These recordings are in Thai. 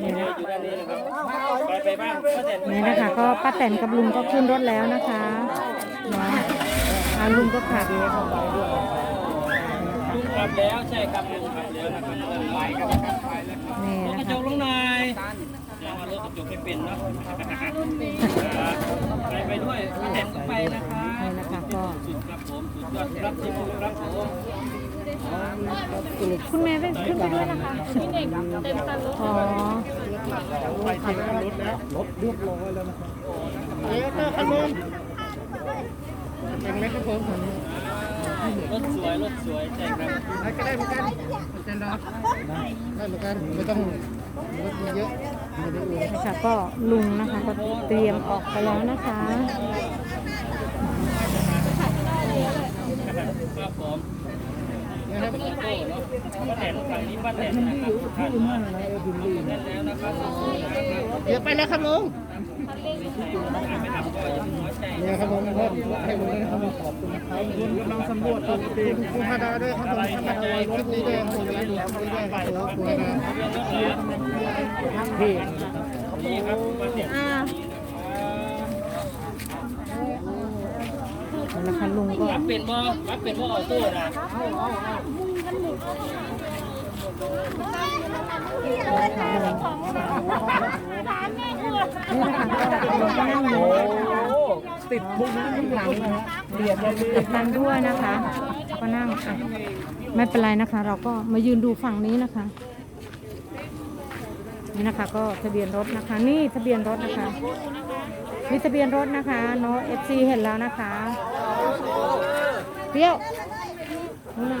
นี่นะคะก็ป้าแตนกับลุงก็ขึ้นรถแล้วนะคะเนาะลุงก็ขับลุงขับแล้วใช่ครับลุงขับแล้วนะครับไปกันนี่รถนะกระจกลงนายยังว่ารถกระจกไม่เป็นเนาะไปไปด้วยป้าแตนก็ไปนะคะนี่นะคะก็สุดครับผมสุดยอดรับที่ผมรับผม คุณแม่ได้ขึ้นไปด้วยนะคะอ๋อไปถึงรถแล้วรถเรียบร้อยแล้วนะครับเอ๊ะเจอขนมเป็นไหมครับผมรถสวยรถสวยใช่ครับได้ก็ได้เหมือนกันเจนดาได้เหมือนกันไม่ต้องรถมีเยอะไม่ได้อวยนะคะก็ลุงนะคะก็เตรียมออกไปแล้วนะคะ ครับผม นะครับ โต้เนาะป้าแต นฝั่งนี้ป้าแตนนะครับทุกท่านแน่นแล้วนะครับเดี๋ยวไปแล้วครับลุงไม่ทำก็อย่าน้อยใจเนี่ยครับผมนะครับให้ลุงด้วยนะครับขอบคุณนะครับลุงกำลังสำรวจครับคุณพาดาด้วยครับผมพาดาคลิปนี้ด้วยผมจะไลฟ์ดูคลิปนี้ด้วยครับขอบคุณนะพี่นี่ครับป้าแตนอ่านะคะลุงก็รับเป็นบ่รับเป็นบ่ออโต้นะ ติดมุกนั้นหลังนะฮะเบียดเลยกับตันด้วยนะคะก็นั่งอะไม่เป็นไรนะคะ เราก็มายืนดูฝั่งนี้นะคะ นี่นะคะ ก็ทะเบียนรถนะคะ นี่ทะเบียนรถนะคะนี่ทะเบียนรถนะคะเนาะ FC เห็นแล้วนะคะเปรี้ยวนี่นะ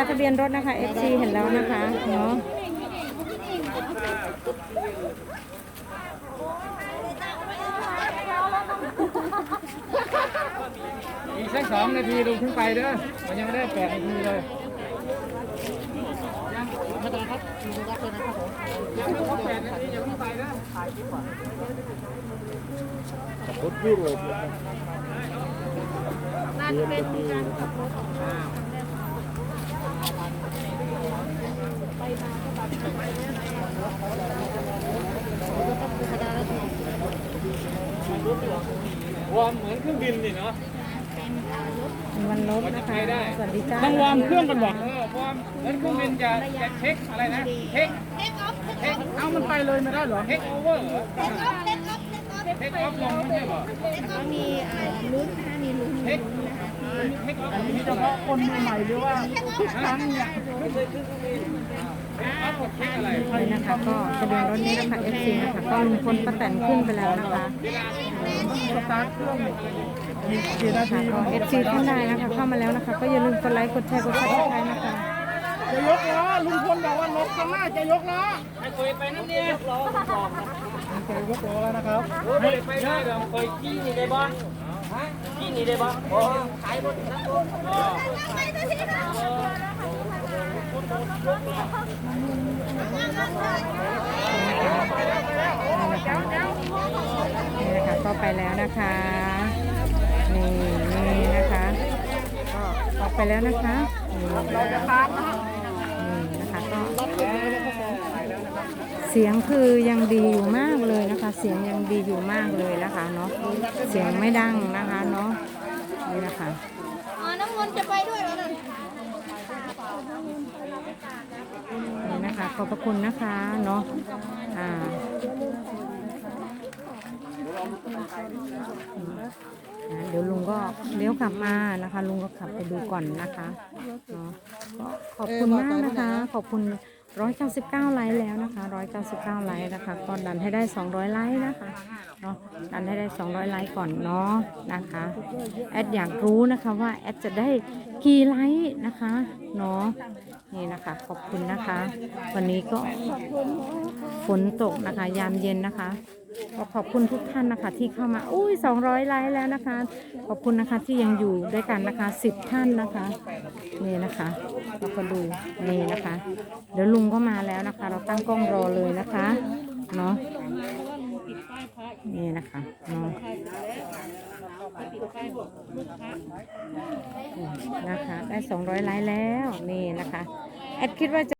ะทะเบียนรถนะคะ FC เห็นแล้วนะคะเนาะอีกสักสองนาทีลุงขึ้นไปเด้อมันยังไม่ได้แปดนาทีเลยมาตาครับลุงรักเลยนะครับผมยังไม่ครบแปดนาทีอย่าเพิ่งไปนะถ่ายคลิปก่อนขับรถยุโรปนั่นเป็นการขับรถ วอร์มเหมือนเครื่องบินนี่เนาะวันลบนะคะ สวัสดีจ้าต้องวอร์มเครื่องกันบอกเออวอร์มแล้วเครื่องบินจะจะเช็คอะไรนะเช็คเช็คเอามันไปเลยไม่ได้เหรอเช็คโอเวอร์เหรอเช็คออฟลงไม่ใช่เหรอมีลุ้นนะมีลุ้นเช็คเช็คออฟมีเฉพาะคนใหม่หรือว่าทุกครั้งเนี่ยไม่เคยขึ้นเครื่องบิน เช็คออฟกับเช็คอะไรเลยนะคะก็ทะเบียนรถนี้นะคะ FC นะคะก็ลุงพลป้าแตนขึ้นไปแล้วนะคะสตาร์ทเครื่องมีกี่นาค่ะทีก็ FC ท่านใดนะคะเข้ามาแล้วนะคะ ก็อย่าลืมกดไลค์กดแชร์กดซับสไครต์นะคะจะยกล้อลุงพลบอกว่ารถข้างหน้าจะยกล้อให้คุยไปนั่นเนี่ยรอบอกนะจะยกล้อแล้วนะครับให้ไปได้เดี๋ยวคอยขี้นี่ได้บ่ขี้นี่ได้บ่โอ้ขายรถนะคุณ นี่นะคะก็ไปแล้วนะคะ นี่นี่นะคะ ก็ออกไปแล้วนะคะนี่นี่นะคะก็เสียงคือยังดีอยู่มากเลยนะคะ เสียงยังดีอยู่มากเลยนะคะเนาะเสียงไม่ดังนะคะเนาะนี่นะคะอ๋อน้ำมนต์จะไปด้วยเหรอนั่นนี่นะคะ ขอบพระคุณนะคะเนาะอ่าเดี๋ยวลุงก็เลี้ยวกลับมานะคะ ลุงก็ขับไปดูก่อนนะคะเนาะก็ขอบคุณมากนะคะ ขอบคุณ 199 ไลค์แล้วนะคะ 199 ไลค์นะคะ ก็ดันให้ได้ 200 ไลค์นะคะ เนาะดันให้ได้ 200 ไลค์ก่อนเนาะนะคะ แอดอยากรู้นะคะว่าแอดจะได้กี่ไลค์นะคะ เนาะ นี่นะคะ ขอบคุณนะคะ วันนี้ก็ฝนตกนะคะ ยามเย็นนะคะก็ขอบคุณทุกท่านนะคะ ที่เข้ามา อุ้ย200ไลค์แล้วนะคะ ขอบคุณนะคะที่ยังอยู่ด้วยกันนะคะ10ท่านนะคะ นี่นะคะ เราก็ดูนี่นะคะ เดี๋ยวลุงก็มาแล้วนะคะ เราตั้งกล้องรอเลยนะคะเนาะนี่นะคะเนาะนะคะ ได้สองร้อยไลค์แล้วนี่นะคะแอดคิดว่าจะ